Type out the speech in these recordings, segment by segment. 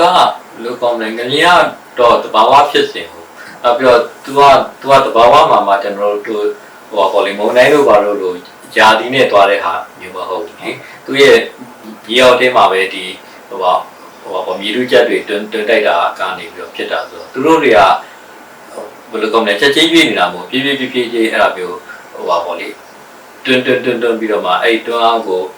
ကလူကောင်းတယ်ငလျင်ကတော့တဘာဝဖြစ်စဉ်ကိုနောက်ပြီးတော့ तू က तू ကတဘာဝမှာမှာကျွန်တော်တို့ဟိုပေါ်လီမုန်တိုင်းတို့ဘာလို့လို့ဂျာဒီနဲ့တွားတဲ့ဟာမျိုးမဟုတ်ဘူးလေသူရဲ့ရေရောက်တင်းမှာပဲဒီဟိုပါဟိုပါမြေလူချက်တွေတွန်းတွန်းတိုက်တာကနေပြီးတော့ဖြစ်တာဆိုတော့သူတို့တွေကဘယ်လိုကောင်းလဲချက်ချင်းပြည့်နေတာမဟုတ်ပြည့်ပြည့်ပြည့်ပြည့်ချင်းအဲ့ဒါမျိုးဟိုပါပေါ်လေတွန်းတွန်းတွန်းတွန်းပြီးတော့မှအဲ့တွန်းအောင်ကိုဟိုအဲ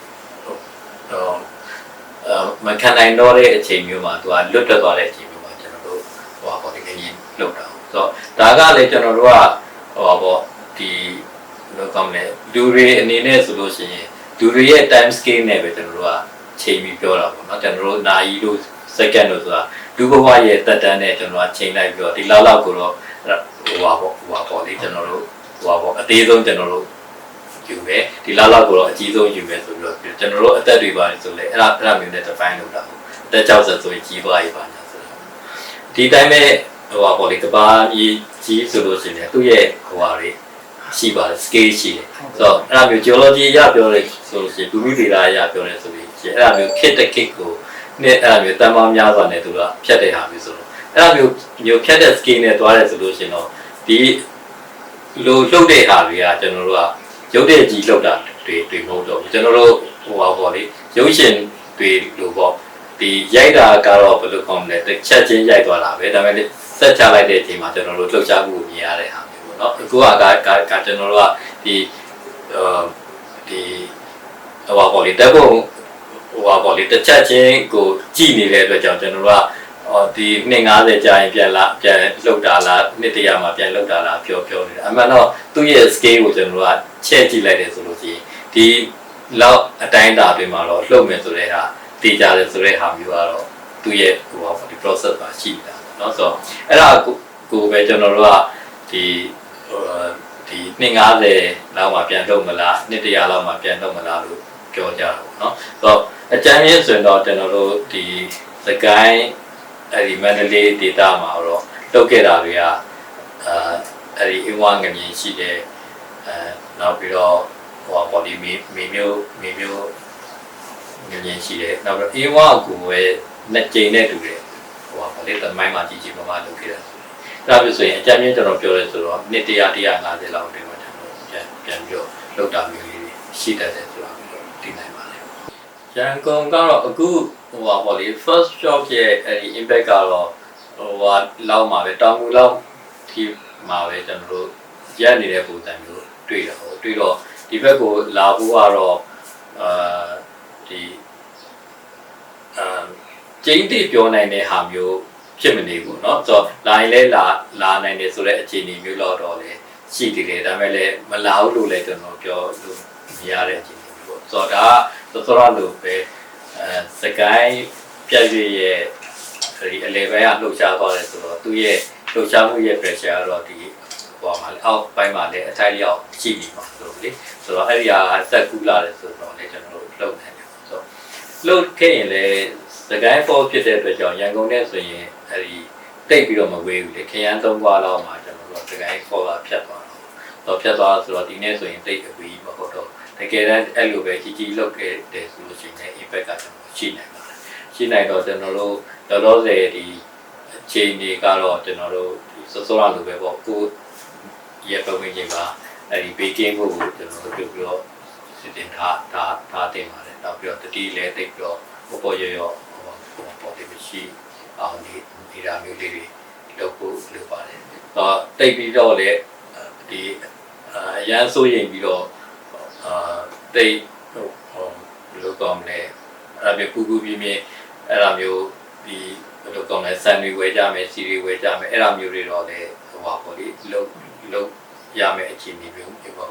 မခံနိုင်တော့တဲ့အချိန်မျိုးမှာသူကလွတ်တက်သွားတဲ့အချိန်မျိုးမှာကျွန်တော်တို့ဟိုပါပေါ်ဒီကနေ့လောက်တာဆိုတော့ဒါကလည်းကျွန်တော်တို့ကဟိုပါပေါ်ဒီဘယ်လိုကောင်းလဲလူတွေအနေနဲ့ဆိုလို့ရှိရင်လူတွေရဲ့ time scale နဲ့ပဲကျွန်တော်တို့ကချိန်ပြီးပြောတာပေါ့နော်ကျွန်တော်တို့နာရီတို့ second တို့ဆိုတာလူဘဝရဲ့တက်တန်းနဲ့ကျွန်တော်ကချိန်လိုက်ပြီးတော့ဒီလောက်လောက်ကိုတော့ဟိုပါပေါ့ဟိုပါပေါ့လေကျွန်တော်တို့ဟိုပါပေါ့အသေးဆုံးကျွန်တော်တို့ ယူပဲဒီလောက်လောက်ကိုတော့အကြီးဆုံးယူပဲဆိုပြီးတော့ကျွန်တော်တို့အသက်တွေပါဆိုလေအဲ့ဒါအဲ့ဒါမျိုးနဲ့ define လုပ်တာပေါ့အသက်60ဆိုရင်ကြီးသွားရေးပါညာဆိုတော့ဒီတိုင်းပဲဟိုပါပေါ့လေကဘာကြီးကြီးဆိုလို့ရှိရင်သူ့ရဲ့ဟိုပါလေရှိပါတယ် scale ရှိတယ်ဆိုတော့အဲ့ဒါမျိုး geology အရပြောလို့ဆိုလို့ရှိရင်ဘူမိဒေတာအရပြောနေဆိုပြီးအဲ့ဒါမျိုး kit တစ် kit ကိုနဲ့အဲ့ဒါမျိုးတန်ပေါင်းများစွာနဲ့သူကဖြတ်တဲ့ဟာမျိုးဆိုတော့အဲ့ဒါမျိုးမျိုးဖြတ်တဲ့ scale နဲ့တွားတယ်ဆိုလို့ရှိရင်တော့ဒီလိုလှုပ်တဲ့ဟာတွေကကျွန်တော်တို့က ရုပ်တဲ့ကြီးလှုပ်တာတွေတွေမဟုတ်တော့ဘူးကျွန်တော်တို့ဟိုပါပေါ့လေရုပ်ရှင်တွေလိုပေါ့ဒီရိုက်တာကတော့ဘယ်လိုကောင်းလဲတစ်ချက်ချင်းရိုက်သွားတာပဲဒါပေမဲ့ဆက်ချလိုက်တဲ့အချိန်မှာကျွန်တော်တို့လှုပ်ရှားမှုကိုမြင်ရတဲ့ဟာမျိုးပေါ့နော်အခုကကကကျွန်တော်တို့ကဒီအာဒီဟိုပါပေါ့လေတက်ဖို့ဟိုပါပေါ့လေတစ်ချက်ချင်းကိုကြည်နေတဲ့အတွက်ကြောင့်ကျွန်တော်တို့က အော်ဒီ250ကြာရင်ပြန်လာပြန်လှုပ်တာလားနှစ်တရာမှာပြန်လှုပ်တာလားပြောပြောနေတာအမှန်တော့သူ့ရဲ့ scale ကိုကျွန်တော်တို့ကချက်ကြည့်လိုက်တယ်ဆိုလို့ရှိရင်ဒီလောက်အတိုင်းအတာတွေမှာတော့လှုပ်မယ်ဆိုတဲ့ဟာတည်ကြတယ်ဆိုတဲ့ဟာမျိုးကတော့သူ့ရဲ့ဟိုပါပေါ့ဒီ process ပါရှိနေတာเนาะဆိုတော့အဲ့ဒါကိုကိုပဲကျွန်တော်တို့ကဒီဟိုဒီ250လောက်မှပြန်လှုပ်မလားနှစ်တရာလောက်မှပြန်လှုပ်မလားလို့ပြောကြတာပေါ့เนาะဆိုတော့အကြမ်းရင်းဆိုရင်တော့ကျွန်တော်တို့ဒီစကိုင်း အဲ့ဒီမန္တလေးဒေသမှာတော့လုပ်ခဲ့တာတွေကအာအဲ့ဒီအဝငမြင်ရှိတဲ့အဲနောက်ပြီးတော့ဟိုပေါ်ဒီမီမီမျိုးမီမျိုးငမြင်ရှိတယ်နောက်ပြီးတော့အဝကိုပဲလက်ကျိန်နဲ့တူတယ်ဟိုပါလေတမိုင်းမှာကြီးကြီးမားမားလုပ်ခဲ့တာဒါပြဆိုရင်အကြမ်းမြင့်ကျွန်တော်ပြောရဲဆိုတော့နှစ်100 150လောက်တင်မှာကျွန်တော်ပြန်ပြန်ပြောလောက်တာမျိုးလေးရှိတတ်တယ်ဆိုတာသိနိုင်ပါလေ ရန်ကုန်ကတော့အခုဟိုပါပေါ့လေ first shop ရဲ့အဲဒီ impact ကတော့ဟိုဟာလောက်မှာပဲတောင်ငူလောက်ဒီမှာပဲကျွန်တော်တို့ရက်နေတဲ့ပုံစံမျိုးတွေ့တော့တွေ့တော့ဒီဘက်ကိုလာဖို့ကတော့အာဒီအာကျင်းတိပြောနိုင်တဲ့ဟာမျိုးဖြစ်မနေဘူးเนาะဆိုတော့လာရင်လဲလာလာနိုင်တယ်ဆိုတဲ့အခြေအနေမျိုးတော့တော့လေရှိသေးတယ်ဒါပေမဲ့လည်းမလာဘူးလို့လည်းကျွန်တော်ပြောလို့မရတဲ့အခြေအနေမျိုးပေါ့ဆိုတော့ဒါက သောသောရလို့ပဲအဲစကိုင်းပြည့်ရရဲ့ဒီအလေဘဲကလှုပ်ရှားသွားတယ်ဆိုတော့သူ့ရဲ့လှုပ်ရှားမှုရဲ့ pressure ကတော့ဒီဟိုမှာလေအောက်ပိုင်းမှာလည်းအထိုက်လျောက်ရှိပြီပါဆိုတော့လေဆိုတော့အဲ့ဒီဟာဆက်ကူးလာတယ်ဆိုတော့လေကျွန်တော်တို့လှုပ်နေတယ်ဆိုတော့လှုပ်ခဲ့ရင်လည်းစကိုင်းပေါ်ဖြစ်တဲ့အတွက်ကြောင့်ရန်ကုန်နဲ့ဆိုရင်အဲ့ဒီတိတ်ပြီးတော့မဝေးဘူးလေခရမ်းသုံးခွာလောက်မှာကျွန်တော်တို့စကိုင်းပေါ်လာဖြတ်သွားတော့တော့ဖြတ်သွားဆိုတော့ဒီနေ့ဆိုရင်တိတ်အဝေးမဟုတ်တော့တ ကယ်တမ်းအဲ့လိုပဲကြီးကြီးလှုပ်ခဲ့တယ်ဆိုလို့ရှိရင် impact ကကျွန်တော်ရှိနိုင်ပါတယ်ရှိနိုင်တော့ကျွန်တော်တို့လောလောဆယ်ဒီအခြေအနေကတော့ကျွန်တော်တို့စောစောရလိုပဲပေါ့ကိုရပဝင်းချင်းပါအဲ့ဒီဘေးကင်းဖို့ကိုကျွန်တော်တို့ပြုပြီးတော့စီတင်ထားထားထားတင်ပါတယ်နောက်ပြီးတော့တတိလည်းတိတ်ပြီးတော့ပေါ်ပေါ်ရရဟိုပေါ်တယ်မရှိအောင်ဒီဒီရာမျိုးလေးတွေလုပ်ဖို့လိုပါတယ်တော့တိတ်ပြီးတော့လည်းဒီအရန်ဆိုရင်ပြီးတော့အာ တိတ်ဟိုဘယ်လိုကောင်းလဲအဲ့ဒါမျိုးကူကူပြင်းပြင်းအဲ့ဒါမျိုးဒီဘယ်လိုကောင်းလဲဆန်တွေဝယ်ကြမယ်စီတွေဝယ်ကြမယ်အဲ့ဒါမျိုးတွေတော့လည်းဟိုပါပေါ့လေလုံးလုံးရမယ်အခြေအနေမျိုးမဟုတ်ဘူးလို့ပဲမြင်ပါတယ်ဟုတ်ကဲ့